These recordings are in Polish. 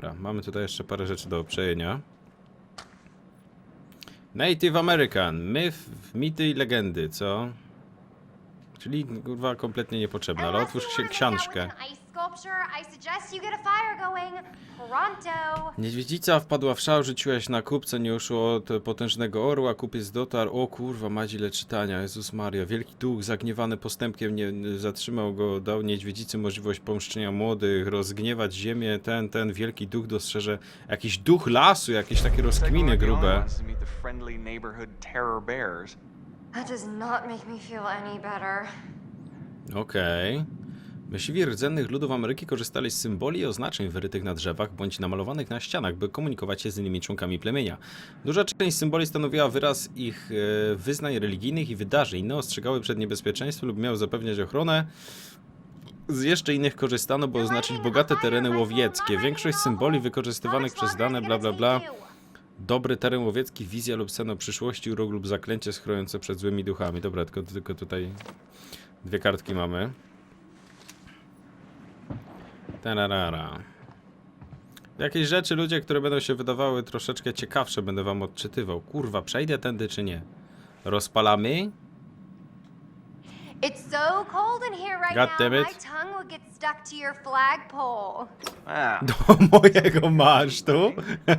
Dobra, mamy tutaj jeszcze parę rzeczy do przejęcia. Native American, myth, mity i legendy, co? Czyli kurwa kompletnie niepotrzebne, ale otwórz książkę. Sculpture, I suggest you get a fire going pronto. Niedźwiedzica wpadła w szał, rzuciłaś na kupce, nie uszło od potężnego orła, kupiec dotarł, o kurwa, ma ile czytania, Jezus Maria, wielki duch zagniewany postępkiem nie nie zatrzymał go, dał niedźwiedzicy możliwość pomszczenia młodych, rozgniewać ziemię, ten, ten wielki duch dostrzeże, jakiś duch lasu, jakieś takie rozkminy grube. wants to meet the friendly neighborhood terror bears. That does not make me feel any better. Okej. Myśliwi rdzennych ludów Ameryki korzystali z symboli i oznaczeń wyrytych na drzewach bądź namalowanych na ścianach, by komunikować się z innymi członkami plemienia. Duża część symboli stanowiła wyraz ich e, wyznań religijnych i wydarzeń. Inne ostrzegały przed niebezpieczeństwem lub miały zapewniać ochronę. Z jeszcze innych korzystano, by oznaczyć bogate tereny łowieckie. Większość symboli wykorzystywanych przez dane bla bla bla Dobry teren łowiecki, wizja lub sen o przyszłości, urok lub zaklęcie schroniące przed złymi duchami. Dobra, tylko, tylko tutaj dwie kartki mamy. Tararara. Jakieś rzeczy, ludzie, które będą się wydawały troszeczkę ciekawsze, będę wam odczytywał. Kurwa, przejdę tędy czy nie? Rozpalamy? It's so cold in here right God now, it. my tongue would get stuck to your flagpole. Ah, Do mojego masztu?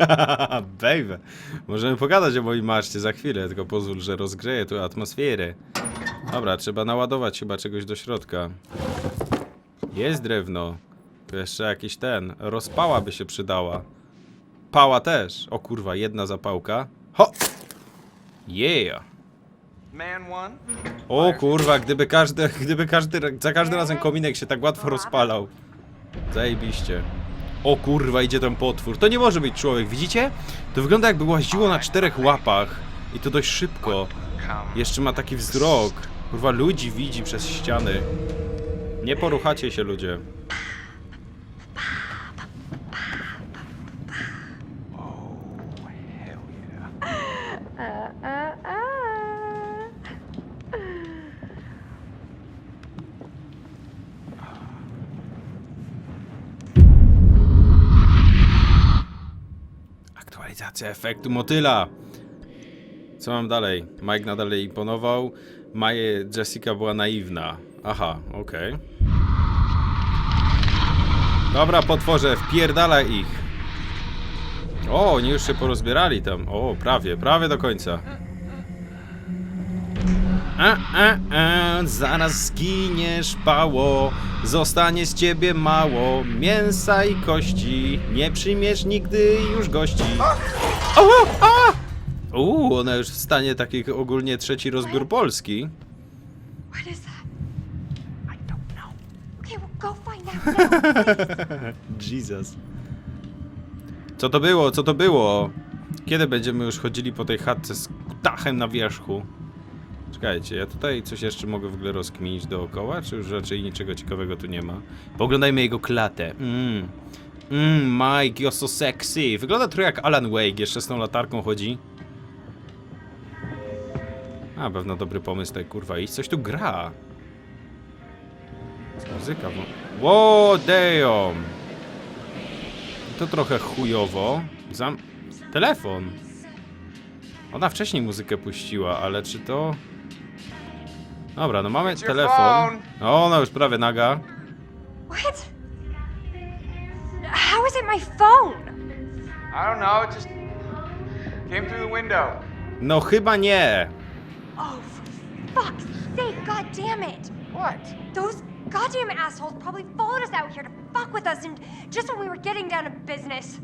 Baby. Możemy pogadać o moim maszcie za chwilę, tylko pozwól, że rozgrzeję tu atmosferę. Dobra, trzeba naładować chyba czegoś do środka. Jest drewno. Tu jeszcze jakiś ten. Rozpała by się przydała. Pała też. O kurwa, jedna zapałka. Ho! Yeah! O kurwa, gdyby każdy, gdyby każdy, za każdym razem kominek się tak łatwo rozpalał. Zajebiście. O kurwa, idzie tam potwór. To nie może być człowiek, widzicie? To wygląda jakby łaziło na czterech łapach. I to dość szybko. Jeszcze ma taki wzrok. Kurwa, ludzi widzi przez ściany. Nie poruchacie się, ludzie. Hell yeah. Aktualizacja efektu motyla. Co mam dalej? Mike nadal jej imponował. Maje Jessica była naiwna. Aha, okej. Dobra, potworze, wpierdalaj ich. O, oni już się porozbierali tam. O, prawie, prawie do końca. A, a, a, zaraz zginiesz, pało. Zostanie z ciebie mało mięsa i kości. Nie przyjmiesz nigdy już gości. O, a! Uuu, ona już w stanie takich ogólnie trzeci rozbiór Polski. Jesus. Co to było? Co to było? Kiedy będziemy już chodzili po tej chatce z dachem na wierzchu? Czekajcie, ja tutaj coś jeszcze mogę w ogóle rozkminić dookoła, czy już raczej niczego ciekawego tu nie ma? Poglądajmy jego klatę. Mmm. Mmm, Mike, you're so sexy. Wygląda trochę jak Alan Wake, jeszcze z tą latarką chodzi. A, pewno dobry pomysł tutaj, kurwa, iść coś tu gra. Muzyka, bo... Wow, damn! To trochę chujowo. Zam... Telefon. Ona wcześniej muzykę puściła, ale czy to... Dobra, no mamy telefon. O, ona już prawie naga. What? How is it my phone? I don't know. It just came through the window. No chyba nie. Oh, for fuck's sake, god damn it! What? Those goddamn assholes probably followed us out here to fuck with us and just when we were getting down to business.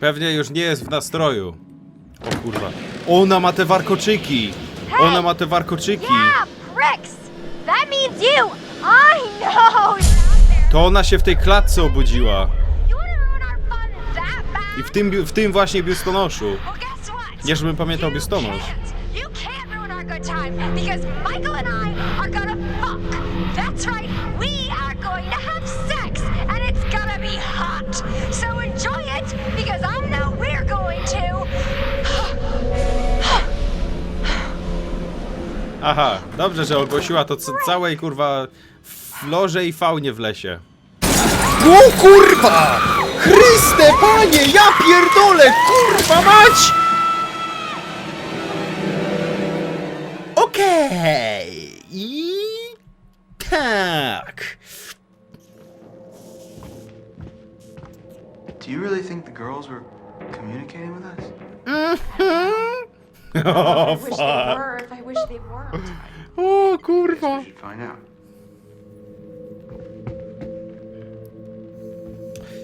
Pewnie już nie jest w nastroju. O kurwa. Ona ma te warkoczyki. Ona ma te warkoczyki. To ona się w tej klatce obudziła. I w tym, w tym właśnie biustonoszu. Nie, żebym pamiętał biustonosz. because Michael and I are gonna fuck. That's right, we Aha, dobrze, że ogłosiła to całej kurwa florze i faunie w lesie. O kurwa! Chryste panie, ja pierdolę, kurwa mać! Okej. I tak. Do you really think the girls were communicating with us? O, I wish they were, if I wish they weren't. o kurwa. Should find out.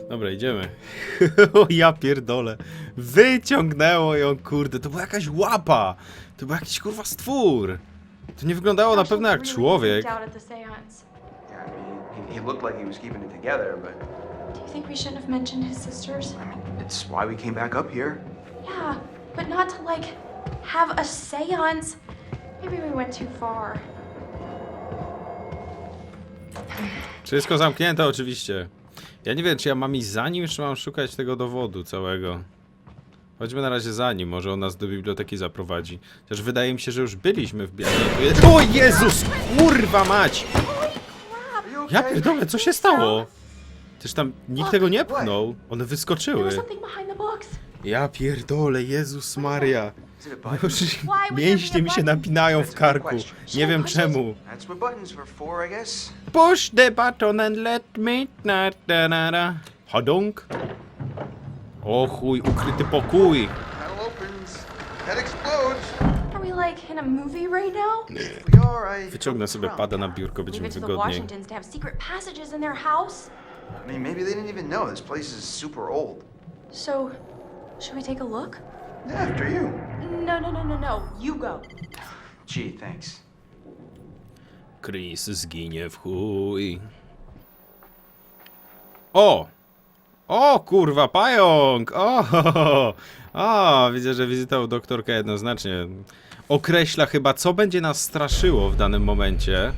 Dobra, idziemy. o ja pierdolę. Wyciągnęło ją, kurde. To była jakaś łapa. To był jakiś kurwa stwór. To nie wyglądało na pewno jak człowiek. freaked out at the seance. Yeah, I mean, he, he looked like he was keeping it together, but Do you think we shouldn't have mentioned his sisters? I mean, it's why we came back up here. Yeah, but not to like have a seance. Maybe we went too far. Wszystko zamknięte oczywiście. Ja nie wiem, czy ja mam iść za nim, czy mam szukać tego dowodu całego. Chodźmy na razie za nim, może on nas do biblioteki zaprowadzi. Chociaż wydaje mi się, że już byliśmy w bibliotece. O Jezus! Kurwa mać! Ja pierdolę, co się stało? Też tam nikt tego nie pchnął. One wyskoczyły. Ja pierdolę, Jezus Maria. Już mięśnie mi się napinają w karku. Nie wiem czemu. Push the button and let me... Na, na, na, na. Hodong? O chuj, ukryty pokój. Wyciągnę sobie pada na biurko, będzie mi wygodniej. I mean, maybe they didn't even know this place is super old. So, should we take a look? After you. No, no, no, no, no. You go. Gee, thanks. Chris zginie w chuj. O! O, kurwa, pająk! O! O, widzę, że wizyta u doktorka jednoznacznie określa chyba, co będzie nas straszyło w danym momencie.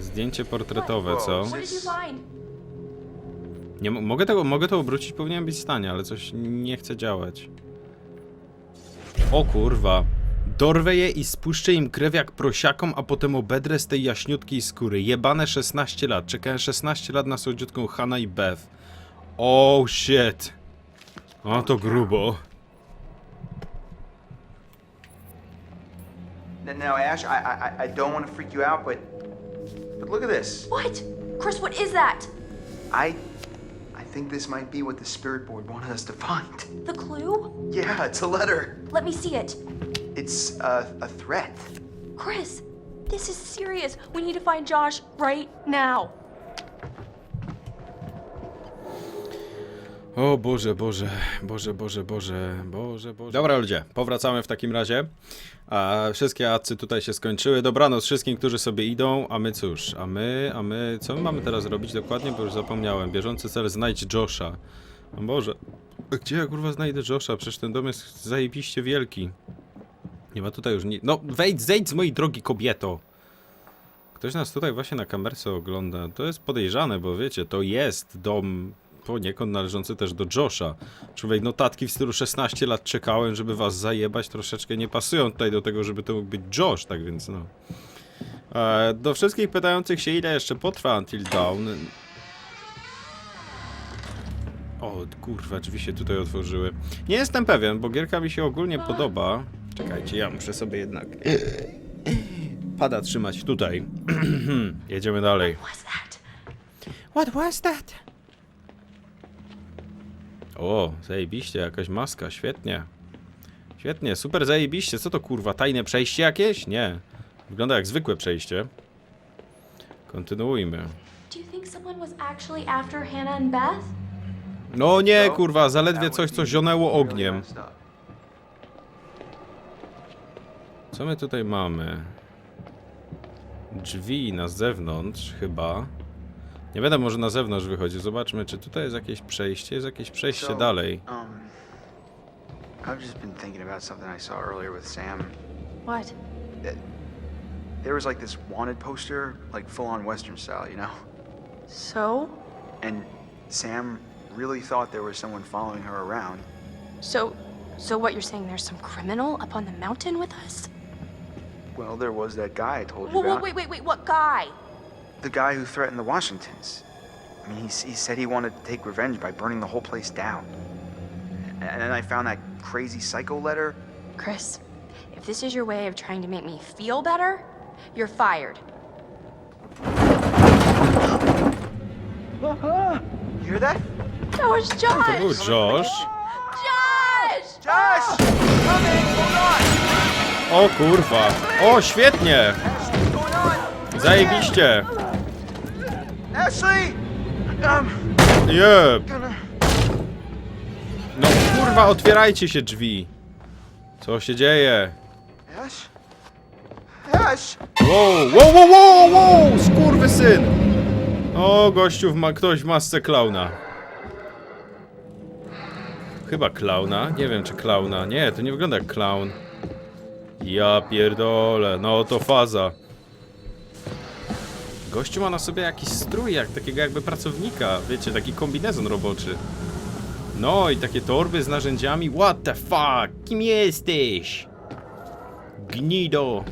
Zdjęcie portretowe, co? What did you find? Nie, mo- mogę, tego, mogę to obrócić, powinien być w stanie, ale coś nie chce działać. O kurwa. Dorwę je i spuszczę im krew jak prosiakom, a potem obedrę z tej jaśniutkiej skóry. Jebane 16 lat. Czekałem 16 lat na słodziutką Hanna i Beth. Oh shit. O, to grubo. N- Now, Ash, I, I, I don't want to freak you out, but, but look at this. What? Chris, what is that? I think this might be what the spirit board wanted us to find. The clue? Yeah, it's a letter. Let me see it. It's a, a threat. Chris, this is serious. We need to find Josh right now. O Boże, Boże, Boże, Boże, Boże, Boże, Boże. Dobra ludzie, powracamy w takim razie. A wszystkie acy tutaj się skończyły. Dobranoc wszystkim, którzy sobie idą, a my cóż, a my, a my, co my mamy teraz robić dokładnie, bo już zapomniałem. Bieżący cel, znajdź Josha. O Boże, gdzie ja kurwa znajdę Josha? Przecież ten dom jest zajebiście wielki. Nie ma tutaj już nic. No wejdź, zejdź z mojej drogi kobieto. Ktoś nas tutaj właśnie na kamerce ogląda. To jest podejrzane, bo wiecie, to jest dom poniekąd należący też do Josha. Człowiek, notatki w stylu 16 lat czekałem, żeby was zajebać, troszeczkę nie pasują tutaj do tego, żeby to mógł być Josh, tak więc no. E, do wszystkich pytających się, ile jeszcze potrwa Until Dawn. O, kurwa, drzwi się tutaj otworzyły. Nie jestem pewien, bo gierka mi się ogólnie podoba. Czekajcie, ja muszę sobie jednak pada trzymać tutaj. Jedziemy dalej. What was that? O, zajebiście, jakaś maska, świetnie. Świetnie, super zajebiście. Co to kurwa, tajne przejście jakieś? Nie. Wygląda jak zwykłe przejście. Kontynuujmy. No nie, So, kurwa, zaledwie coś, co zionęło ogniem. Co my tutaj mamy? Drzwi na zewnątrz, chyba. Nie będę może na zewnątrz wychodził. Zobaczmy, czy tutaj jest jakieś przejście. Jest jakieś przejście So, dalej. Um, I've just been thinking about something I saw earlier with Sam. What? There was like this wanted poster, like full on Western style, you know? So? And Sam really thought there was someone following her around. So, so what you're saying? There's some criminal up on the mountain with us? Well, there was that guy I told you Whoa, whoa, about. wait, wait, wait. What guy? The guy who threatened the Washingtons. I mean, he, he said he wanted to take revenge by burning the whole place down. And then I found that crazy psycho letter. Chris, if this is your way of trying to make me feel better, you're fired. You hear that? That was To Josh! był Josh. Josh! Josh! Coming! Hold on! O kurwa. O, świetnie. What's going? Zajebiście. Ashley! Um, Jeb. gonna... No kurwa, otwierajcie się drzwi. Co się dzieje? Ash? Ash! Wow, wow, wow, wow, wow, skurwysyn! O, gościu, ma ktoś w masce klauna. Chyba klauna? Nie wiem, czy klauna. Nie, to nie wygląda jak klaun. Ja pierdolę, no to faza. Gościu ma na sobie jakiś strój, jak takiego jakby pracownika. Wiecie, taki kombinezon roboczy. No i takie torby z narzędziami. What the fuck? Kim jesteś? Gnido.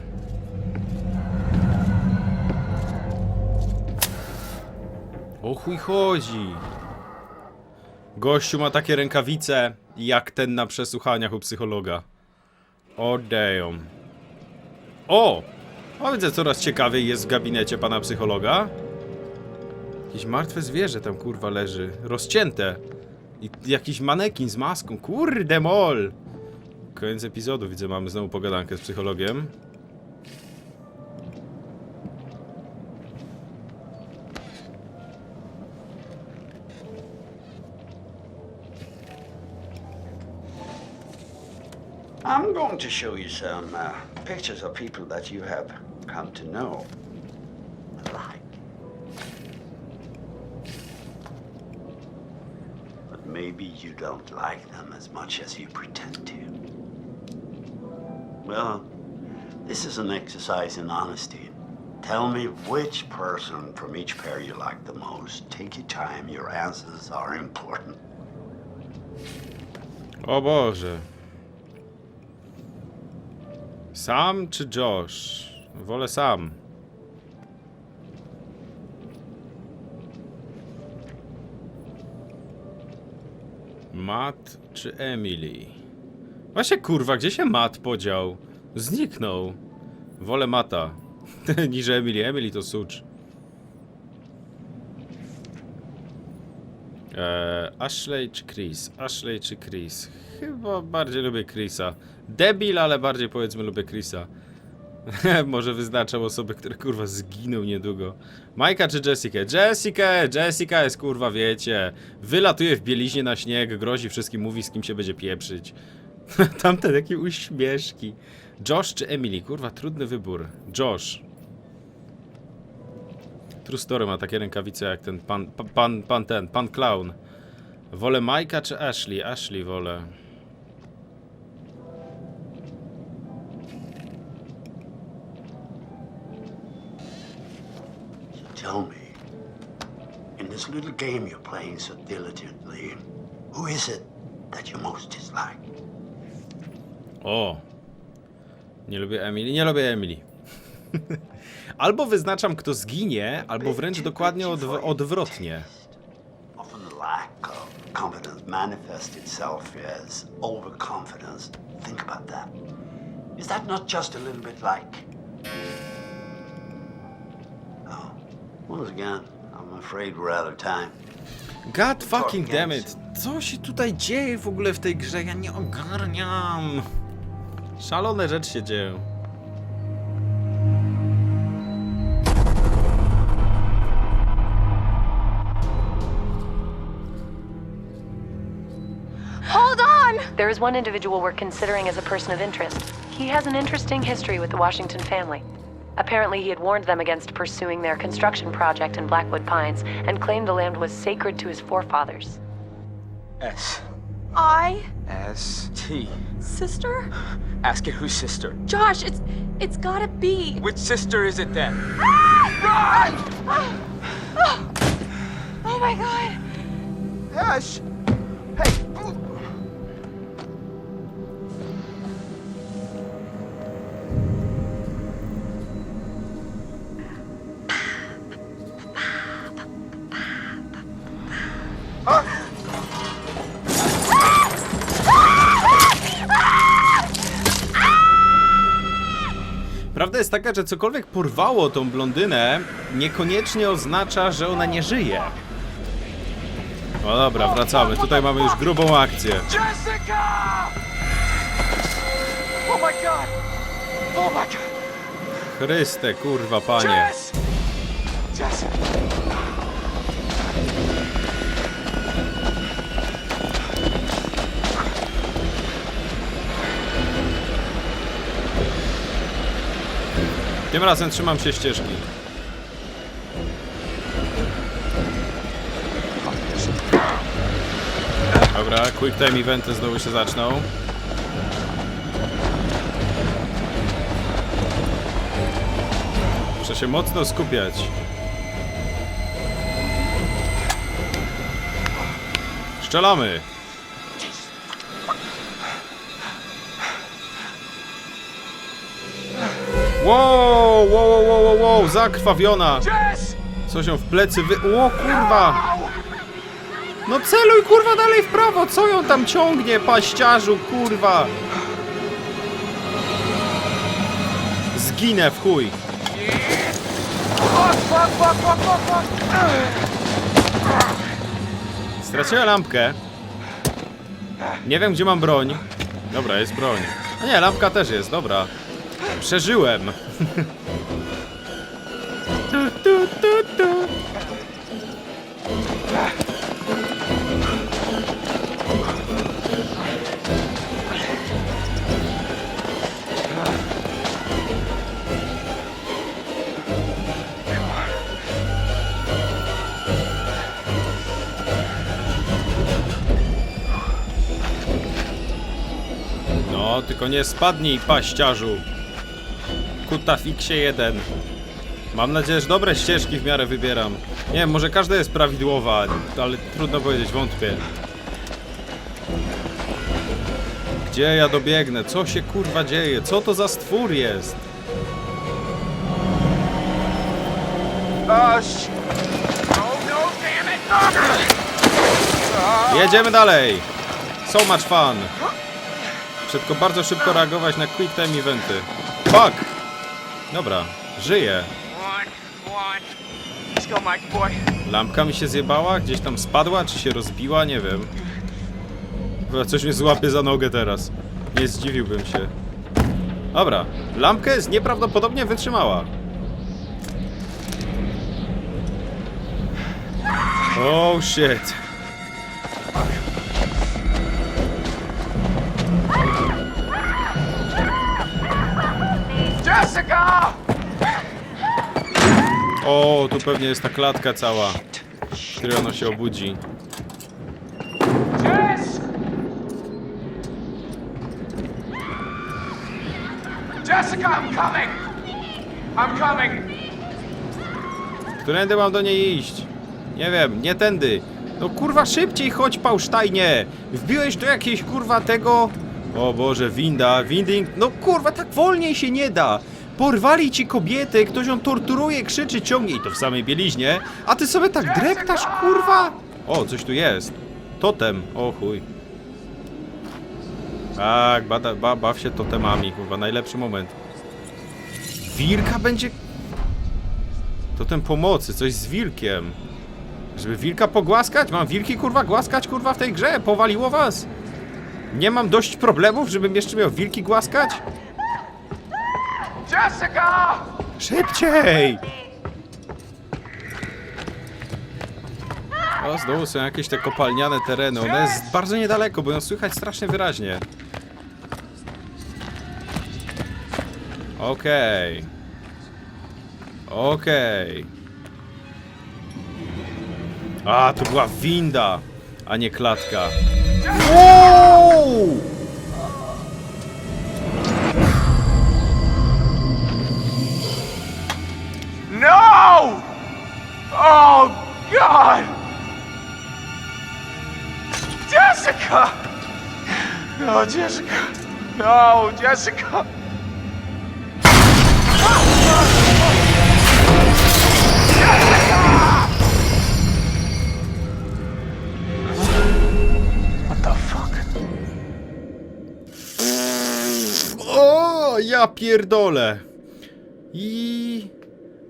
O chuj chodzi. Gościu ma takie rękawice jak ten na przesłuchaniach u psychologa. O damn. O! O, widzę coraz ciekawiej jest w gabinecie pana psychologa. Jakieś martwe zwierzę tam kurwa leży. Rozcięte. I jakiś manekin z maską. Kurde mol! Koniec epizodu widzę, mamy znowu pogadankę z psychologiem. I'm going to show you some uh, pictures of people that you have come to know and like. But maybe you don't like them as much as you pretend to. Well, this is an exercise in honesty. Tell me which person from each pair you like the most. Take your time, your answers are important. O Boże. Sam czy Josh? Wolę sam. Matt czy Emily? Właśnie kurwa, gdzie się Matt podział? Zniknął. Wolę Mata niż Emily. Emily to sucz. Eee, Ashley czy Chris? Ashley czy Chris? Chyba bardziej lubię Chrisa. Debil, ale bardziej powiedzmy lubię Chrisa. Może wyznaczam osoby, które kurwa zginą niedługo. Majka czy Jessica? Jessica! Jessica jest kurwa, wiecie. Wylatuje w bieliźnie na śnieg, grozi wszystkim, mówi z kim się będzie pieprzyć. Tamte takie uśmieszki. Josh czy Emily? Kurwa, trudny wybór. Josh. True Story ma takie rękawice jak ten pan, pa- pan, pan ten, pan clown. Wolę Majka czy Ashley? Ashley wolę. Tell me, in this little game you're playing so diligently, who is it that you most dislike? O! Nie lubię Emily, nie lubię Emily. albo wyznaczam kto zginie, albo wręcz dokładnie odw- odwrotnie. Often the lack of confidence manifests itself as overconfidence. Think about that. Is that not just a little bit like? Once again, I'm afraid we're out of time. God fucking damn it. Co się tutaj dzieje w ogóle w tej grze? Ja nie ogarniam. Szalone rzeczy się dzieją. Hold on! There is one individual we're considering as a person of interest. He has an interesting history with the Washington family. Apparently, he had warned them against pursuing their construction project in Blackwood Pines and claimed the land was sacred to his forefathers. S. I. S. T. Sister? Ask it whose sister. Josh, it's. It's gotta be. Which sister is it then? Oh my god! Ash! Hey! Prawda jest taka, że cokolwiek porwało tą blondynę, niekoniecznie oznacza, że ona nie żyje. No dobra, wracamy. Tutaj mamy już grubą akcję. Jessica! Oh my god! Oh my god! Chryste, kurwa, panie. Jessica! Tym razem trzymam się ścieżki. Dobra, quick time eventy znowu się zaczną. Muszę się mocno skupiać. Strzelamy! Wow, wow, wow, wow, wow, zakrwawiona! Co się w plecy wy... O kurwa! No celuj kurwa dalej w prawo! Co ją tam ciągnie, paściarzu, kurwa! Zginę w chuj! Straciłem lampkę. Nie wiem gdzie mam broń. Dobra, jest broń. A nie, lampka też jest, dobra. Przeżyłem. tu, tu, tu, tu. No, tylko nie spadnij, paściarzu. Kutafiksie jeden. Mam nadzieję, że dobre ścieżki w miarę wybieram. Nie wiem, może każda jest prawidłowa, ale trudno powiedzieć, wątpię. Gdzie ja dobiegnę? Co się kurwa dzieje? Co to za stwór jest? No, it! Jedziemy dalej! So much fun! Muszę tylko bardzo szybko reagować na quick time eventy. Fuck! Dobra, żyję. Lampka mi się zjebała? Gdzieś tam spadła? Czy się rozbiła? Nie wiem. Chyba coś mnie złapie za nogę teraz. Nie zdziwiłbym się. Dobra, lampka jest nieprawdopodobnie wytrzymała. Oh shit. Jessica! O, tu pewnie jest ta klatka cała, w której ona się obudzi. Jess! Jessica, I'm coming! I'm coming! Którędy mam do niej iść? Nie wiem, nie tędy. No kurwa szybciej chodź Pałsztajnie! Wbiłeś do jakiejś kurwa tego... O Boże, winda, winding... No kurwa, tak wolniej się nie da! Porwali ci kobietę, ktoś ją torturuje, krzyczy, ciągnie i to w samej bieliźnie, a ty sobie tak dreptasz, kurwa! O, coś tu jest. Totem, o chuj. Tak, ba, baw się totemami, kurwa, najlepszy moment. Wirka będzie Totem pomocy, coś z wilkiem. Żeby wilka pogłaskać? Mam wilki kurwa głaskać kurwa w tej grze? Powaliło was? Nie mam dość problemów, żebym jeszcze miał wilki głaskać? Jessica! Szybciej! O, znowu są jakieś te kopalniane tereny. Ona jest bardzo niedaleko, bo ją słychać strasznie wyraźnie. Okej. Okej. A, to była winda, a nie klatka. Wow! No! Oh, God! Jessica! No, Jessica! No, Jessica! O, ja pierdolę. I...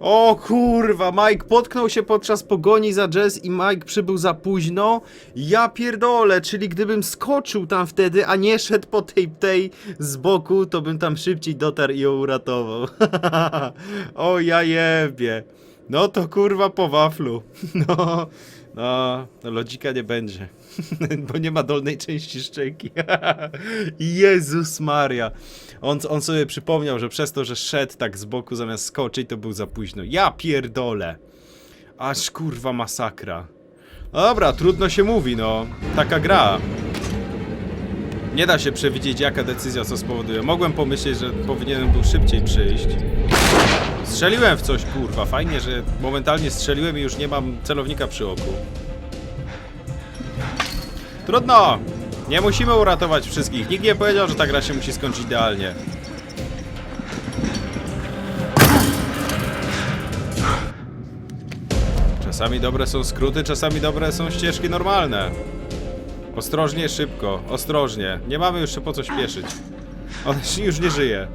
O kurwa, Mike potknął się podczas pogoni za Jazz i Mike przybył za późno. Ja pierdolę, czyli gdybym skoczył tam wtedy, a nie szedł po tej tej z boku, to bym tam szybciej dotarł i ją uratował. o ja jebie. No to kurwa po waflu. No, no, no lodzika nie będzie. Bo nie ma dolnej części szczęki. Jezus Maria. On, on sobie przypomniał, że przez to, że szedł tak z boku zamiast skoczyć, to był za późno. Ja pierdolę. Aż kurwa masakra. No dobra, trudno się mówi, no. Taka gra. Nie da się przewidzieć, jaka decyzja co spowoduje. Mogłem pomyśleć, że powinienem był szybciej przyjść. Strzeliłem w coś, kurwa. Fajnie, że momentalnie strzeliłem i już nie mam celownika przy oku. Trudno! Nie musimy uratować wszystkich. Nikt nie powiedział, że ta gra się musi skończyć idealnie. Czasami dobre są skróty, czasami dobre są ścieżki normalne. Ostrożnie, szybko, ostrożnie. Nie mamy już się po co śpieszyć. On już nie żyje.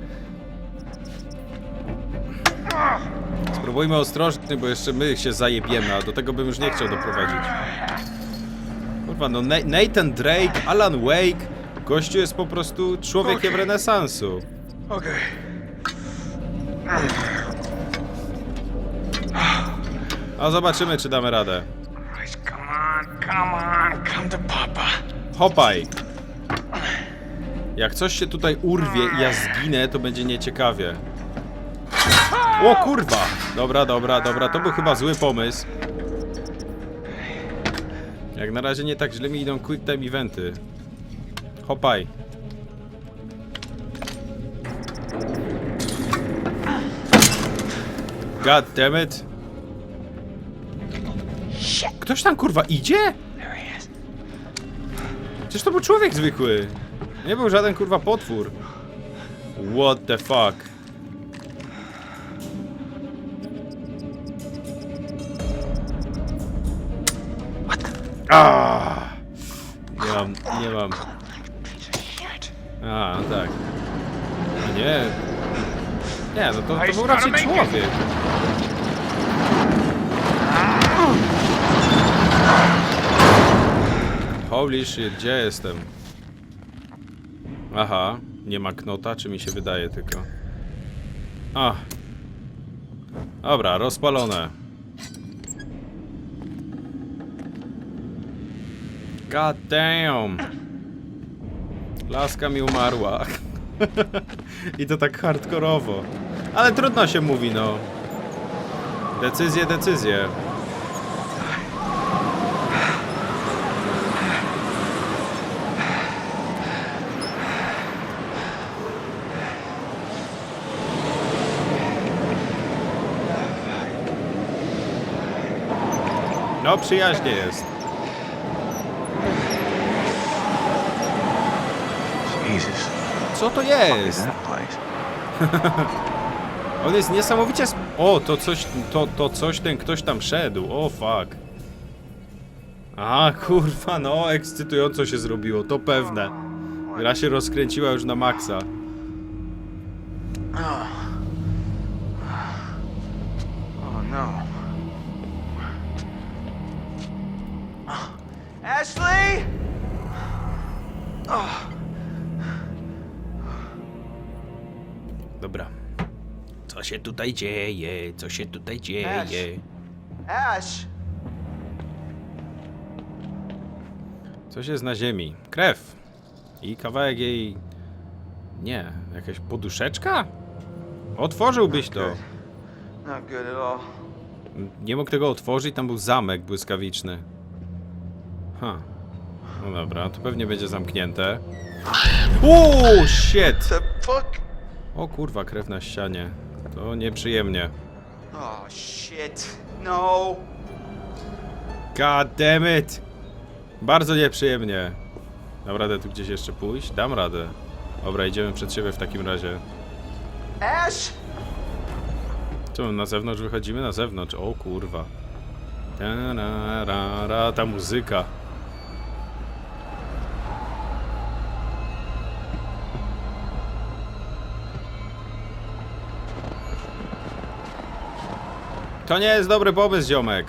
Spróbujmy ostrożnie, bo jeszcze my się zajebiemy, a do tego bym już nie chciał doprowadzić. Kurwa, no Na- Nathan Drake, Alan Wake, gościu jest po prostu człowiekiem renesansu. Okay. A zobaczymy, czy damy radę. Come on, come on, come to Papa. Hopaj! Jak coś się tutaj urwie i ja zginę, to będzie nieciekawie. O kurwa! Dobra, dobra, dobra, to był chyba zły pomysł. Jak na razie nie tak źle mi idą quick time eventy. Hopaj. God damn it. Ktoś tam kurwa idzie? Przecież to był człowiek zwykły. Nie był żaden kurwa potwór. What the fuck? Nie mam, nie mam. A, tak. A nie. Nie, no to, to był raczej człowiek. Holy shit, gdzie jestem? Aha, nie ma knota, czy mi się wydaje tylko? A. Dobra, rozpalone. God damn. Laska mi umarła. I to tak hardkorowo. Ale trudno się mówi, no. Decyzje, decyzje. No, przyjaźnie jest. Jesus. Co to jest? On jest niesamowicie... Sp- o, to coś, to, to coś, ten ktoś tam szedł. O, fuck. A, kurwa, no, ekscytująco się zrobiło, to pewne. Gra się rozkręciła już na maksa. Tutaj dzieje? Co się tutaj dzieje? Ash! Coś jest na ziemi. Krew. I kawałek jej... Nie, jakaś poduszeczka? Otworzyłbyś to. Not good at all. Nie mógł tego otworzyć, tam był zamek błyskawiczny. Ha. No dobra, to pewnie będzie zamknięte. Uuu, shit! The fuck? O kurwa, krew na ścianie. To nieprzyjemnie. Oh shit. No. God damn it! Bardzo nieprzyjemnie. Dam radę tu gdzieś jeszcze pójść? Dam radę. Dobra, idziemy przed siebie w takim razie. Ash! Co, na zewnątrz wychodzimy? Na zewnątrz. O kurwa. Ta-ra-ra-ra, ta muzyka. To nie jest dobry pomysł, ziomek.